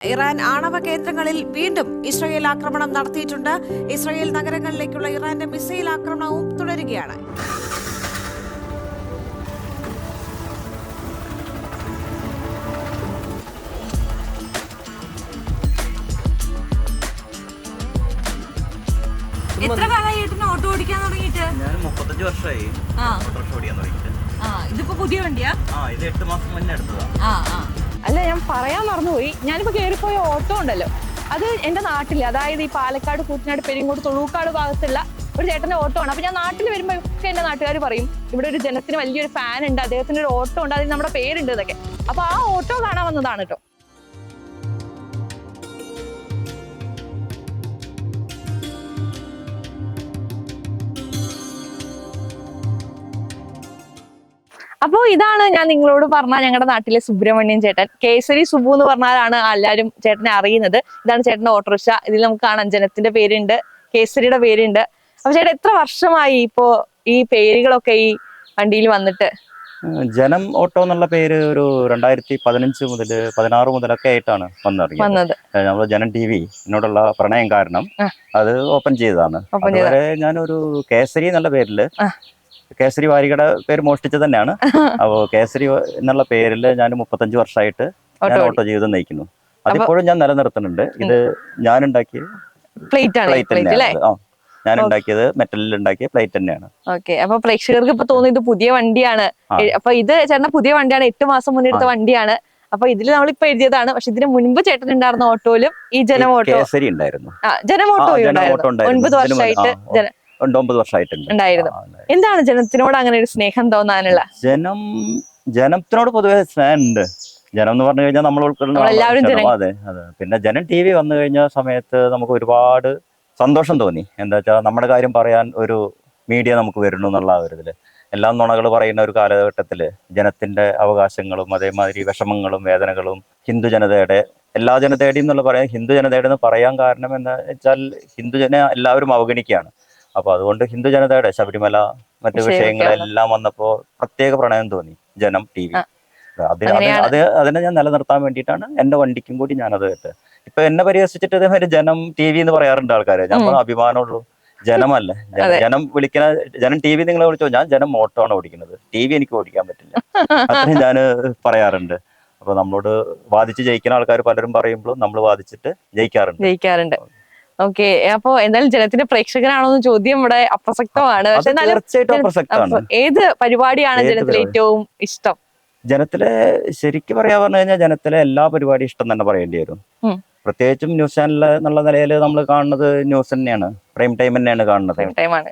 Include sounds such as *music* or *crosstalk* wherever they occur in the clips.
Iran ആണവ കേന്ദ്രങ്ങളിൽ വീണ്ടും ഇസ്രയേൽ ആക്രമണം നടത്തിയിട്ടുണ്ട്. ഇസ്രയേൽ നഗരങ്ങളിലേക്കുള്ള ഇറാന്റെ മിസൈൽ ആക്രമണവും തുടരുകയാണ്. എത്ര കാലമായി ഓട്ടോ ഓടിക്കാൻ തുടങ്ങിയിട്ട്? ഞാൻ മുപ്പത്തഞ്ച് വർഷമായി. ഓട്ടോറിക്ഷ ഓടിക്കാൻ തുടങ്ങിയിട്ട്. ആ ഇതിപ്പോ പുതിയ വണ്ടിയാ? ആ ഇത് എട്ട് മാസം മുന്നേ എടുത്തതാ. ആ ആ. അല്ല ഞാൻ പറയാൻ മറന്നുപോയി. ഞാനിപ്പോ കയറിപ്പോയ ഓട്ടോ ഉണ്ടല്ലോ. അത് എന്റെ നാട്ടിൽ അതായത് ഈ പാലക്കാട് കൂറ്റനാട് പെരിങ്ങോട് തൊഴുക്കാട് ഭാഗത്തുള്ള ഒരു ചേട്ടന്റെ ഓട്ടോ ആണ്. അപ്പൊ ഞാൻ നാട്ടിൽ വരുമ്പോ ഒക്കെ എന്റെ നാട്ടുകാർ പറയും ഇവിടെ ഒരു ജനത്തിന് വലിയൊരു ഫാൻ ഉണ്ട് അദ്ദേഹത്തിന് ഒരു ഓട്ടോ ഉണ്ട് അതിന് നമ്മുടെ പേരുണ്ട് ഇതൊക്കെ അപ്പൊ ആ ഓട്ടോ കാണാൻ വന്നതാണ് കേട്ടോ. അപ്പോൾ ഇതാണ് ഞാൻ നിങ്ങളോട് പറഞ്ഞ ഞങ്ങളുടെ നാട്ടിലെ സുബ്രഹ്മണ്യൻ ചേട്ടൻ. കേസരി സുബു എന്ന് പറഞ്ഞാലാണ് എല്ലാവരും ചേട്ടനെ അറിയുന്നത്. ഇതാണ് ചേട്ടന്റെ ഓട്ടോറിക്ഷ. ഇതിൽ നമുക്ക് കാണാം ജനത്തിന്റെ പേരുണ്ട്. കേസരിയുടെ പേരുണ്ട്. അപ്പൊ ചേട്ടൻ എത്ര വർഷമായി ഇപ്പോ ഈ പേരുകളൊക്കെ ഈ വണ്ടിയിൽ വന്നിട്ട്? ജനം ഓട്ടോ എന്നുള്ള പേര് ഒരു രണ്ടായിരത്തി പതിനഞ്ച് മുതൽ പതിനാറ് മുതലൊക്കെ ആയിട്ടാണ് വന്നത്. നമ്മൾ ജനം ടി വി എന്നോടുള്ള പ്രണയം കാരണം അത് ഓപ്പൺ ചെയ്തതാണ്. അതുവരെ ഞാനൊരു കേസരി എന്നുള്ള പേരിൽ ആ. കേസരി വാരികയുടെ പേര് മോഷ്ടിച്ചത് തന്നെയാണ്. *laughs* അപ്പോൾ കേസരി എന്നുള്ള പേരിൽ ഞാൻ മുപ്പത്തഞ്ച് വർഷമായിട്ട് ഞാൻ ഓട്ടോ ജീവിതം നയിക്കുന്നു. അതിപ്പോഴും ഞാൻ നിലനിർത്തുന്നുണ്ട്. ഇത് ഞാൻ ഉണ്ടാക്കിയ പ്ലേറ്റ് ആണ് തന്നെയാണ്. ആ ഞാൻ ഉണ്ടാക്കിയത് മെറ്റലിൽ ഉണ്ടാക്കിയ പ്ലേറ്റ് തന്നെയാണ്. ഓക്കെ അപ്പൊ പ്രേക്ഷകർക്ക് ഇപ്പൊ തോന്നുന്നു ഇത് പുതിയ വണ്ടിയാണ്. അപ്പൊ ഇത് ചേട്ടന്റെ പുതിയ വണ്ടിയാണ് എട്ട് മാസം മുന്നേ എടുത്ത വണ്ടിയാണ്. അപ്പൊ ഇതിൽ നമ്മൾ ഇപ്പൊ എഴുതിയതാണ്. പക്ഷെ ഇതിന് മുൻപ് ചേട്ടൻ ഉണ്ടായിരുന്ന ഓട്ടോയിലും ഈ ജനമോട്ടോ ഉണ്ടായിരുന്നു. ആ ജനം ഓട്ടോ ആ, ജനം ഓട്ടോ ഉണ്ടായിരുന്നു. ഒൻപത് വർഷമായിട്ട് ഒമ്പത് വർഷമായിട്ടുണ്ട് ഉണ്ടായിരുന്നു. എന്താണ് ജനത്തിനോട് അങ്ങനെ ഒരു സ്നേഹം തോന്നാനുള്ള? ജനം ജനത്തിനോട് പൊതുവെ സ്നേഹമുണ്ട്. ജനം എന്ന് പറഞ്ഞു കഴിഞ്ഞാൽ നമ്മൾ ഉൾക്കൊള്ളുന്ന. അതെ അതെ. പിന്നെ ജനം ടി വി വന്നു കഴിഞ്ഞ സമയത്ത് നമുക്ക് ഒരുപാട് സന്തോഷം തോന്നി. എന്താ വെച്ചാൽ നമ്മുടെ കാര്യം പറയാൻ ഒരു മീഡിയ നമുക്ക് വരുന്നു എന്നുള്ള ഒരു ഇതിൽ എല്ലാം നുണകൾ പറയുന്ന ഒരു കാലഘട്ടത്തിൽ ജനത്തിന്റെ അവകാശങ്ങളും അതേമാതിരി വിഷമങ്ങളും വേദനകളും ഹിന്ദു ജനതയുടെ എല്ലാ ജനതയുടെയും എന്നുള്ള പറയാൻ ഹിന്ദു ജനതയുടെ എന്ന് പറയാൻ കാരണം എന്താ വെച്ചാൽ ഹിന്ദു ജന എല്ലാവരും അവഗണിക്കുകയാണ്. അപ്പൊ അതുകൊണ്ട് ഹിന്ദു ജനതയുടെ ശബരിമല മറ്റു വിഷയങ്ങളെല്ലാം വന്നപ്പോ പ്രത്യേക പ്രണയം തോന്നി ജനം ടി വി. അത്. അത് അതിനെ ഞാൻ നിലനിർത്താൻ വേണ്ടിയിട്ടാണ് എന്റെ വണ്ടിക്കും കൂടി ഞാനത് കേട്ടത്. ഇപ്പൊ എന്നെ പരിഹസിച്ചിട്ട് ഇതേമാതിരി ജനം ടി വി എന്ന് പറയാറുണ്ട് ആൾക്കാര്. ഞാൻ അഭിമാനമുള്ളൂ. ജനമല്ല. *laughs* ജന- ജനം വിളിക്കുന്ന ജനം ടി വി നിങ്ങളെ വിളിച്ചോ ഞാൻ ജനം ഓട്ടോ ആണ് ഓടിക്കുന്നത്. ടി വി എനിക്ക് ഓടിക്കാൻ പറ്റില്ല. *laughs* അത്രയും ഞാൻ പറയാറുണ്ട്. അപ്പൊ നമ്മളോട് വാദിച്ച് ജയിക്കുന്ന ആൾക്കാർ പലരും പറയുമ്പോഴും നമ്മൾ വാദിച്ചിട്ട് ജയിക്കാറുണ്ട്. ജയിക്കാറുണ്ട്. ഓക്കെ അപ്പൊ എന്തായാലും ജനത്തിന്റെ പ്രേക്ഷകനാണോ എന്ന് ചോദ്യം ഇവിടെ അപ്രസക്തമാണ്. പക്ഷെ എന്നാലും ഏത് പരിപാടിയാണ് ജനത്തിലെ ഏറ്റവും ഇഷ്ടം? ജനത്തിലെ ശരിക്കും പറയാ പറഞ്ഞു കഴിഞ്ഞാൽ ജനത്തിലെ എല്ലാ പരിപാടിയും ഇഷ്ടം തന്നെ പറയേണ്ടി വരും. പ്രത്യേകിച്ചും ന്യൂസ് ചാനൽ എന്നുള്ള നിലയിൽ നമ്മൾ കാണുന്നത് ന്യൂസ് തന്നെയാണ്. പ്രൈം ടൈം തന്നെയാണ് കാണുന്നത്.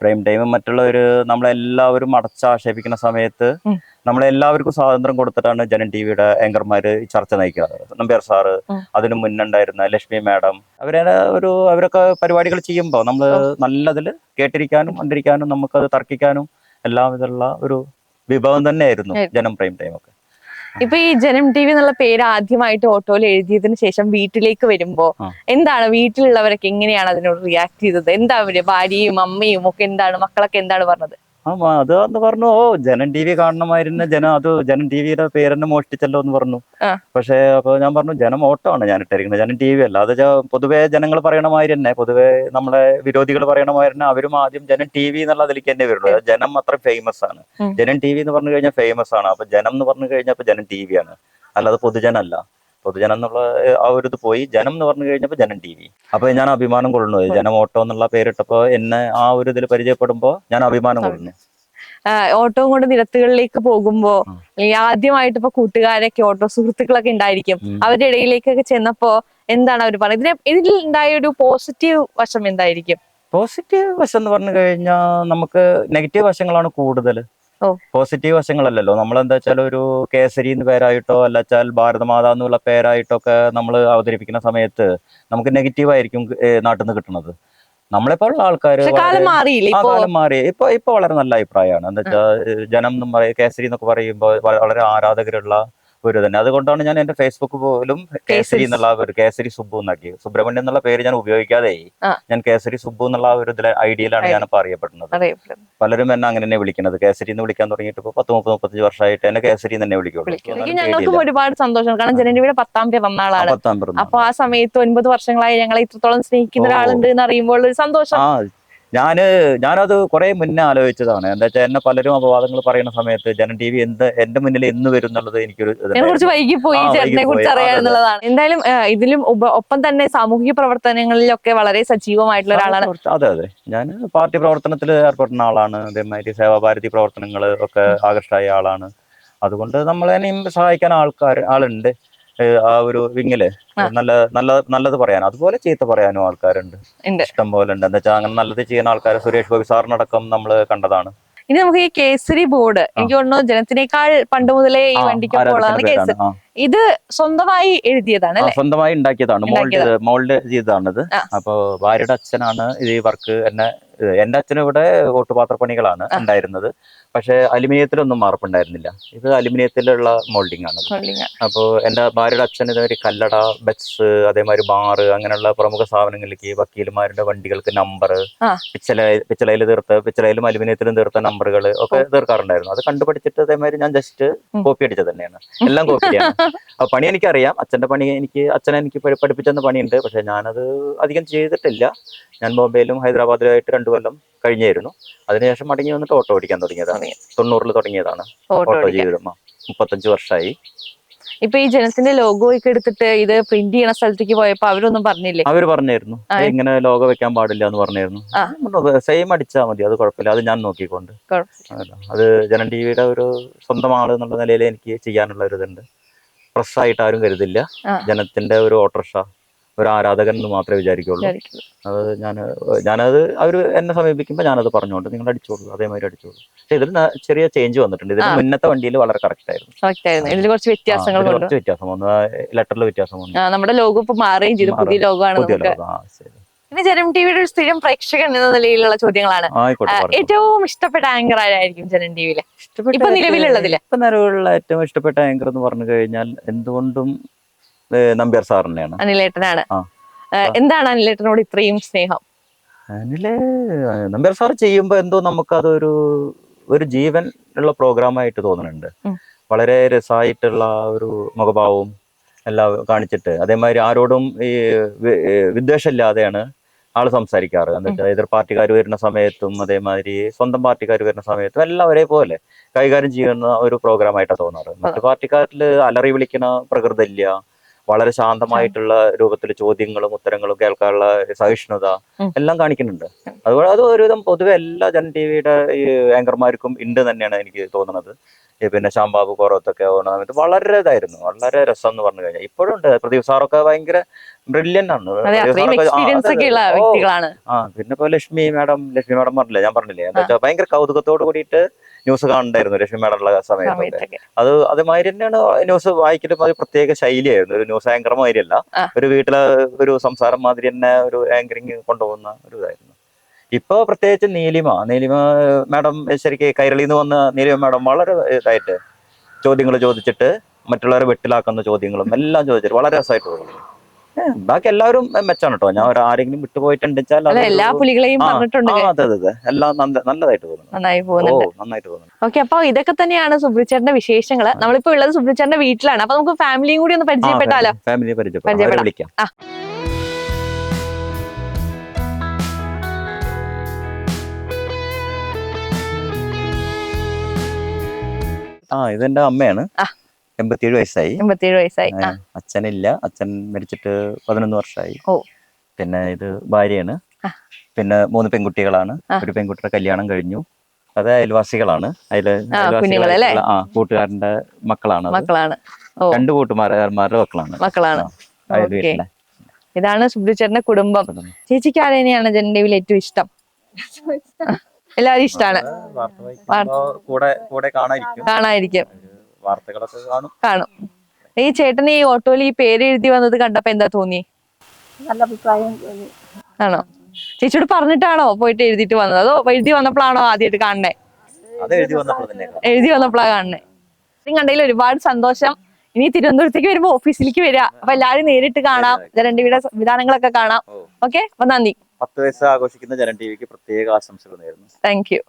പ്രൈം ടൈം മറ്റുള്ളവർ നമ്മളെല്ലാവരും അടച്ച ആക്ഷേപിക്കുന്ന സമയത്ത് നമ്മളെല്ലാവർക്കും സ്വാതന്ത്ര്യം കൊടുത്തിട്ടാണ് ജനൻ ടി വിയുടെ ആങ്കർമാര് ചർച്ച നയിക്കുന്നത്. നമ്പ്യാർ സാറ്. അതിനു മുന്നുണ്ടായിരുന്ന ലക്ഷ്മി മാഡം അവരെ ഒരു അവരൊക്കെ പരിപാടികൾ ചെയ്യുമ്പോൾ നമ്മൾ നല്ലതിൽ കേട്ടിരിക്കാനും കണ്ടിരിക്കാനും നമുക്കത് തർക്കിക്കാനും എല്ലാം ഇതുള്ള ഒരു വിഭവം തന്നെയായിരുന്നു. ജനം പ്രൈം ടൈമൊക്കെ. ഇപ്പൊ ഈ ജനം ടി വി എന്നുള്ള പേര് ആദ്യമായിട്ട് ഓട്ടോയിൽ എഴുതിയതിനു ശേഷം വീട്ടിലേക്ക് വരുമ്പോ എന്താണ് വീട്ടിലുള്ളവരൊക്കെ എങ്ങനെയാണ് അതിനോട് റിയാക്ട് ചെയ്തത്? എന്താ അവർ ഭാര്യയും അമ്മയും ഒക്കെ എന്താണ് മക്കളൊക്കെ എന്താണ് പറഞ്ഞത്? ആ അത് എന്ന് പറഞ്ഞു ഓ ജനം ടി വി കാണണമായിരുന്നു ജനം അത് ജനം ടി വിയുടെ പേരെന്നെ മോഷ്ടിച്ചല്ലോ എന്ന് പറഞ്ഞു. പക്ഷെ അപ്പൊ ഞാൻ പറഞ്ഞു ജനം ഓട്ടമാണ് ഞാൻ ഇട്ടിരിക്കുന്നത് ജനം ടി വി അല്ല അത് പൊതുവേ ജനങ്ങൾ പറയണ മാതിരി തന്നെ പൊതുവെ നമ്മളെ വിരോധികൾ പറയണ മാതിരി തന്നെ അവരും ആദ്യം ജനം ടി വി എന്നുള്ള അതിലേക്ക് തന്നെ വരുള്ളൂ. ജനം അത്ര ഫേമസ് ആണ്. ജനം ടി വി എന്ന് പറഞ്ഞു കഴിഞ്ഞാൽ ഫേമസ് ആണ്. അപ്പൊ ജനം എന്ന് പറഞ്ഞു കഴിഞ്ഞാൽ ജനം ടി വി ആണ്. അല്ലാതെ പൊതുജനല്ല. പൊതുജനം എന്നുള്ള ആ ഒരു ഇത് പോയി. ജനം എന്ന് പറഞ്ഞു കഴിഞ്ഞപ്പോൾ ജനം ടി വി. അപ്പൊ ഞാൻ അഭിമാനം കൊള്ളുന്നു. ജനം ഓട്ടോ എന്നുള്ള പേരിട്ടപ്പോ എന്നെ ആ ഒരു ഇതിൽ പരിചയപ്പെടുമ്പോ ഞാൻ അഭിമാനം കൊള്ളുന്നു. ഓട്ടോ കൊണ്ട് നിരത്തുകളിലേക്ക് പോകുമ്പോ ആദ്യമായിട്ട് ഇപ്പൊ കൂട്ടുകാരൊക്കെ ഓട്ടോ സുഹൃത്തുക്കളൊക്കെ ഉണ്ടായിരിക്കും. അവരുടെ ഇടയിലേക്കൊക്കെ ചെന്നപ്പോ എന്താണ് അവർ പറയുന്നത് ഇതിന് ഇതിൽ ഉണ്ടായ ഒരു പോസിറ്റീവ് വശം എന്തായിരിക്കും? പോസിറ്റീവ് വശം എന്ന് പറഞ്ഞു കഴിഞ്ഞാൽ നമുക്ക് നെഗറ്റീവ് വശങ്ങളാണ് കൂടുതൽ. പോസിറ്റീവ് വശങ്ങളല്ലല്ലോ. നമ്മൾ എന്താ വെച്ചാൽ ഒരു കേസരി എന്ന് പേരായിട്ടോ അല്ല വെച്ചാൽ ഭാരതമാത എന്നുള്ള പേരായിട്ടോ ഒക്കെ നമ്മൾ അവതരിപ്പിക്കുന്ന സമയത്ത് നമുക്ക് നെഗറ്റീവ് ആയിരിക്കും നാട്ടിൽ നിന്ന് കിട്ടുന്നത്. നമ്മളെപ്പോലുള്ള ആൾക്കാർ കാലം മാറി. ഇപ്പൊ ഇപ്പൊ വളരെ നല്ല അഭിപ്രായമാണ്. എന്താ വെച്ചാൽ ജനം എന്നും പറയും കേസരി എന്നൊക്കെ പറയുമ്പോൾ വളരെ ആരാധകരുള്ള ഒരു തന്നെ. അതുകൊണ്ടാണ് ഞാൻ എന്റെ ഫേസ്ബുക്ക് പോലും കേസരി എന്നുള്ള ഒരു കേസരി സുബ്ബു എന്നാക്കി. സുബ്രഹ്മണ്യം എന്നുള്ള പേര് ഞാൻ ഉപയോഗിക്കാതെ ഞാൻ കേസരി സുബ്ബു എന്നുള്ള ഒരു ഇതിലെ ഐഡിയയിലാണ് ഇപ്പൊ അറിയപ്പെടുന്നത്. പലരും എന്നെ അങ്ങനെ തന്നെ വിളിക്കുന്നത്. കേസരി എന്ന് വിളിക്കാൻ തുടങ്ങിയിട്ട് ഇപ്പൊ പത്ത് മുപ്പത് മുപ്പത്തഞ്ച് വർഷമായിട്ട് എന്നെ കേസരി തന്നെ വിളിക്കുള്ളൂ. ഞങ്ങൾക്കും ഒരുപാട് സന്തോഷം. കാരണം പത്താം. അപ്പൊ ആ സമയത്ത് ഒൻപത് വർഷങ്ങളായി ഞങ്ങളെ ഇത്രത്തോളം സ്നേഹിക്കുന്ന. ഒരാളുണ്ട് എന്ന് അറിയുമ്പോൾ ഒരു സന്തോഷം. ഞാൻ ഞാനത് കുറേ മുന്നേ ആലോചിച്ചതാണ്. എന്താ വെച്ചാൽ എന്നെ പലരും അപവാദങ്ങൾ പറയുന്ന സമയത്ത് ജനം ടി വി എന്ത് എന്റെ മുന്നിൽ എന്ന് വരും എന്നുള്ളത് എനിക്കൊരു കുറച്ച് വൈകി പോയി ചേട്ടനെ. കുറിച്ച്. എന്നുള്ളതാണ്. എന്തായാലും ഇതിലും ഒപ്പം തന്നെ സാമൂഹിക പ്രവർത്തനങ്ങളിലൊക്കെ വളരെ സജീവമായിട്ടുള്ള ഒരാളാണ്. അതെ അതെ. ഞാൻ പാർട്ടി പ്രവർത്തനത്തിൽ ഏർപ്പെടുന്ന ആളാണ്. അതേമാതിരി സേവാഭാരതി പ്രവർത്തനങ്ങൾ ഒക്കെ ആകർഷമായ ആളാണ്. അതുകൊണ്ട് നമ്മളെ സഹായിക്കാൻ ആൾക്കാർ ആളുണ്ട്. ആ ഒരു വിങ്ങിൽ നല്ല നല്ല നല്ലത് പറയാൻ അതുപോലെ ചീത്ത പറയാനും ആൾക്കാരുണ്ട്. ഇഷ്ടം പോലെ ഉണ്ട് എന്താ വെച്ചാൽ അങ്ങനെ നല്ലത് ചെയ്യുന്ന ആൾക്കാർ സുരേഷ് ഗോപി സാറിനടക്കം നമ്മൾ കണ്ടതാണ്. ഇനി നമുക്ക് ഈ കേസരി ബോർഡ് എനിക്ക് തോന്നുന്നു ജനത്തിനേക്കാൾ പണ്ട് മുതലേ ഈ വണ്ടിക്ക്. ഇത് സ്വന്തമായി എഴുതിയതാണ് സ്വന്തമായി ഉണ്ടാക്കിയതാണ്. മോൾഡ് മോൾഡ് ചെയ്തതാണിത്. അപ്പോ ഭാര്യയുടെ അച്ഛനാണ് ഇത് ഈ വർക്ക് എന്നെ എന്റെ അച്ഛനും ഇവിടെ ഓട്ടുപാത്ര പണികളാണ് ഉണ്ടായിരുന്നത്. പക്ഷെ അലുമിനിയത്തിലൊന്നും മാർപ്പുണ്ടായിരുന്നില്ല. ഇത് അലുമിനിയത്തിലുള്ള മോൾഡിംഗ് ആണ്. അപ്പോൾ എന്റെ ഭാര്യയുടെ അച്ഛൻ ഇതൊരു കല്ലട ബസ് അതേമാതിരി ബാറ് അങ്ങനെയുള്ള പ്രമുഖ സ്ഥാപനങ്ങളിലേക്ക് വക്കീലുമാരുടെ വണ്ടികൾക്ക് നമ്പർ. പിച്ചല പിച്ചളയിൽ തീർത്ത പിച്ചളയിലും അലുമിനിയത്തിലും തീർത്ത നമ്പറുകൾ ഒക്കെ തീർക്കാറുണ്ടായിരുന്നു. അത് കണ്ടുപിടിച്ചിട്ട് അതേമാതിരി ഞാൻ ജസ്റ്റ് കോപ്പി അടിച്ചത് തന്നെയാണ്. എല്ലാം കോപ്പിയാണ് *laughs* അപ്പൊ പണി എനിക്കറിയാം. അച്ഛന്റെ പണി എനിക്ക് അച്ഛൻ എനിക്ക് പഠി- പഠിപ്പിച്ചെന്ന പണിയുണ്ട്. പക്ഷെ ഞാനത് അധികം ചെയ്തിട്ടില്ല. ഞാൻ ബോംബെയിലും ഹൈദരാബാദിലും ആയിട്ട് രണ്ടു കൊല്ലം കഴിഞ്ഞായിരുന്നു. അതിനുശേഷം മടങ്ങി വന്നിട്ട് ഓട്ടോ ഓടിക്കാൻ തുടങ്ങിയതാണ് തൊണ്ണൂറിൽ തുടങ്ങിയതാണ്. ഓട്ടോ ജീവിതം. മുപ്പത്തഞ്ച് വർഷമായി ഇപ്പൊ ഈ ജനത്തിന്റെ ലോഗോ ഒക്കെ എടുത്തിട്ട് ഇത് പ്രിന്റ് ചെയ്യണ സ്ഥലത്തേക്ക് പോയപ്പോ അവരൊന്നും പറഞ്ഞില്ലേ? അവർ പറഞ്ഞായിരുന്നു. ഇങ്ങനെ ലോഗോ വെക്കാൻ പാടില്ല എന്ന് പറഞ്ഞായിരുന്നു. സെയിം അടിച്ചാൽ മതി. അത് കുഴപ്പമില്ല. അത് ഞാൻ നോക്കിക്കൊണ്ട്. അത്. ജനൻ ടി വിയുടെ ഒരു സ്വന്തം ആൾ എന്നുള്ള നിലയിൽ എനിക്ക് ചെയ്യാനുള്ള ഒരു ഇതുണ്ട്. പ്രസ്സായിട്ട് ആരും കരുതില്ല. ജനത്തിന്റെ ഒരു ഓട്ടർഷ ഒരു ആരാധകൻ എന്ന് മാത്രമേ വിചാരിക്കുള്ളൂ. അത് ഞാൻ ഞാനത് അവർ എന്നെ സമീപിക്കുമ്പോൾ ഞാനത് പറഞ്ഞുകൊണ്ട് നിങ്ങൾ അടിച്ചോളൂ അതേമാതിരി അടിച്ചോളൂ പക്ഷെ ഇതിൽ ചെറിയ ചേഞ്ച് വന്നിട്ടുണ്ട് ഇതിന്. മുന്നത്തെ വണ്ടിയിൽ വളരെ കറക്റ്റ് ആയിരുന്നു ഇതിൽ കുറച്ച് വ്യത്യാസങ്ങൾ കുറച്ച് വ്യത്യാസം വന്നു ലെറ്ററിൽ വ്യത്യാസം വന്നു നമ്മുടെ ലോഗോ ഇപ്പൊ മാറുകയും ചെയ്തു പുതിയ ലോഗോ ആണ് പുതിയ ലോഗോ. ആ, ശരി. ഇനി ജനം ടിവിയുടെ ഒരു സ്ഥിരം പ്രേക്ഷകൻ എന്ന നിലയിലുള്ള ചോദ്യങ്ങളാണ്. ഏറ്റവും ഇഷ്ടപ്പെട്ട ആങ്കർ ആരായിരിക്കും ജനം ടിവിയിലെ ഇപ്പൊ നിലവിലുള്ളതിൽ? ഇപ്പൊ നിലവിലുള്ള ഏറ്റവും ഇഷ്ടപ്പെട്ട ആങ്കർ എന്ന് പറഞ്ഞു കഴിഞ്ഞാൽ എന്തുകൊണ്ടും നമ്പ്യാർ സാർ തന്നെയാണ് അനിലേട്ടനാണ് എന്താണ് അനിലേട്ടനോട് ഇത്രയും സ്നേഹം? അനിൽ നമ്പ്യാർ സാർ ചെയ്യുമ്പോ എന്തോ നമുക്കതൊരു ഒരു ജീവൻ ഉള്ള പ്രോഗ്രാമായിട്ട് തോന്നുന്നുണ്ട് വളരെ രസമായിട്ടുള്ള ഒരു മുഖഭാവവും എല്ലാം കാണിച്ചിട്ട്. അതേമാതിരി ആരോടും ഈ വിദ്വേഷമില്ലാതെയാണ് ആൾ സംസാരിക്കാറ്. എന്താ എതിർ പാർട്ടിക്കാർ വരുന്ന സമയത്തും അതേമാതിരി സ്വന്തം പാർട്ടിക്കാർ വരുന്ന സമയത്തും എല്ലാം ഒരേപോലെ കൈകാര്യം ചെയ്യുന്ന ഒരു പ്രോഗ്രാം ആയിട്ടാണ് തോന്നാറ് മറ്റു പാർട്ടിക്കാരിൽ അലറി വിളിക്കുന്ന പ്രകൃതി ഇല്ല വളരെ ശാന്തമായിട്ടുള്ള രൂപത്തിൽ ചോദ്യങ്ങളും ഉത്തരങ്ങളും കേൾക്കാനുള്ള സഹിഷ്ണുത എല്ലാം കാണിക്കുന്നുണ്ട്. അതുപോലെ അത് ഒരുവിധം പൊതുവെ എല്ലാ ജന ടിവിയുടെ ഈ ആങ്കർമാർക്കും ഉണ്ട് തന്നെയാണ് എനിക്ക് തോന്നുന്നത്. പിന്നെ ശ്യാംബാബു കോറത്തൊക്കെ ആവുന്ന സമയത്ത് വളരെ ഇതായിരുന്നു. വളരെ രസം എന്ന് പറഞ്ഞു കഴിഞ്ഞാൽ. ഇപ്പോഴും ഉണ്ട്. പ്രദീപ് സാറൊക്കെ ഭയങ്കര ബ്രില്യന്റ് ആണ്. ആ, പിന്നെ ഇപ്പൊ ലക്ഷ്മി മാഡം ലക്ഷ്മി മാഡം പറഞ്ഞില്ലേ? ഞാൻ പറഞ്ഞില്ലേ? എന്താ വെച്ചാൽ ഭയങ്കര കൗതുകത്തോട് കൂടിയിട്ട് ന്യൂസ് കാണണ്ടായിരുന്നു ലക്ഷ്മി മാഡം ഉള്ള സമയത്തൊക്കെ. സമയത്തൊക്കെ. അത് അതേമാതിരി തന്നെയാണ് ന്യൂസ് വായിക്കലും അത് പ്രത്യേക ശൈലിയായിരുന്നു. ഒരു ന്യൂസ് ആങ്കർ മാതിരിയല്ല. ഒരു വീട്ടിലെ ഒരു സംസാരം മാതിരി തന്നെ ഒരു ആങ്കറിങ് കൊണ്ടുപോകുന്ന ഒരു ഇതായിരുന്നു. ഇപ്പൊ പ്രത്യേകിച്ച് നീലിമ നീലിമ മാഡം ശരിക്ക് കൈരളിയിൽ നിന്ന് വന്ന നീലിമ മാഡം വളരെ ഇതായിട്ട് ചോദ്യങ്ങൾ ചോദിച്ചിട്ട് മറ്റുള്ളവരെ വെട്ടിലാക്കുന്ന ചോദ്യങ്ങളും എല്ലാം ചോദിച്ചിട്ട് വളരെ രസമായിട്ട് ബാക്കി എല്ലാവരും മെച്ചാണ് കേട്ടോ. ഞാൻ ആരെങ്കിലും വിട്ടുപോയിട്ടുണ്ടെച്ചാൽ എല്ലാ പുലികളെയും പറഞ്ഞിട്ടുണ്ട്. അതെ അതെ എല്ലാം നല്ലതായിട്ട് തോന്നുന്നു. നന്നായി ഓ നന്നായിട്ട് തോന്നുന്നു. ഓക്കെ അപ്പൊ ഇതൊക്കെ തന്നെയാണ് സുബ്രിച്ചേട്ടന്റെ വിശേഷങ്ങൾ. നമ്മളിപ്പോ ഉള്ളത് സുബ്രിച്ചേട്ടന്റെ വീട്ടിലാണ്. അപ്പൊ നമുക്ക് ഫാമിലിയും കൂടി ഒന്ന് പരിചയപ്പെട്ടാലോ? ഫാമിലി പരിചയപ്പെടാം. വിളിക്കാം. ആ. വിളിക്കാം ആ. ഇതെന്റെ അമ്മയാണ്. എൺപത്തിയേഴ് വയസ്സായി. എൺപത്തിയേഴ് വയസ്സായി. അച്ഛനില്ല. അച്ഛൻ മരിച്ചിട്ട് പതിനൊന്ന് വർഷമായി. ഓ. പിന്നെ ഇത് ഭാര്യയാണ്. പിന്നെ മൂന്ന് പെൺകുട്ടികളാണ്. ഒരു പെൺകുട്ടിയുടെ കല്യാണം കഴിഞ്ഞു. അത് അയൽവാസികളാണ്. അതിൽ ആ, കൂട്ടുകാരന്റെ മക്കളാണ് അത്. മക്കളാണ്. ഓ. രണ്ട് കൂട്ടുമാരന്മാരുടെ മക്കളാണ്. മക്കളാണ്. അയൽ ഇതാണ് സുബ്രിച്ചേട്ടന്റെ കുടുംബം. ചേച്ചിക്ക് ആരെയാണ് ജനദേവിൽ ഏറ്റവും ഇഷ്ടം? എല്ലാരും ഇഷ്ടമാണ് വാർത്തകളൊക്കെ കാണും. കാണും. ഈ ചേട്ടൻ ഈ ഓട്ടോയിൽ ഈ പേര് എഴുതി വന്നത് കണ്ടപ്പോ എന്താ തോന്നി? നല്ല അഭിപ്രായം ആണോ? ചേച്ചിയോട് പറഞ്ഞിട്ടാണോ പോയിട്ട് എഴുതിയിട്ട് വന്നത്? അതോ എഴുതി വന്നപ്പോഴാണോ ആദ്യമായിട്ട് കാണണേ അത് എഴുതി വന്നപ്പോഴാ കാണണേ ഇതും കണ്ടതിൽ ഒരുപാട് സന്തോഷം. ഇനി തിരുവനന്തപുരത്തേക്ക് വരുമ്പോ ഓഫീസിലേക്ക് വരിക അപ്പൊ എല്ലാരും നേരിട്ട് കാണാം. രണ്ടു ടിവിയുടെ സംവിധാനങ്ങളൊക്കെ കാണാം. ഓക്കെ അപ്പൊ നന്ദി. പത്ത് വയസ്സ് ആഘോഷിക്കുന്ന ജനം ടി വിക്ക് പ്രത്യേക ആശംസകൾ നേരുന്നു. Thank you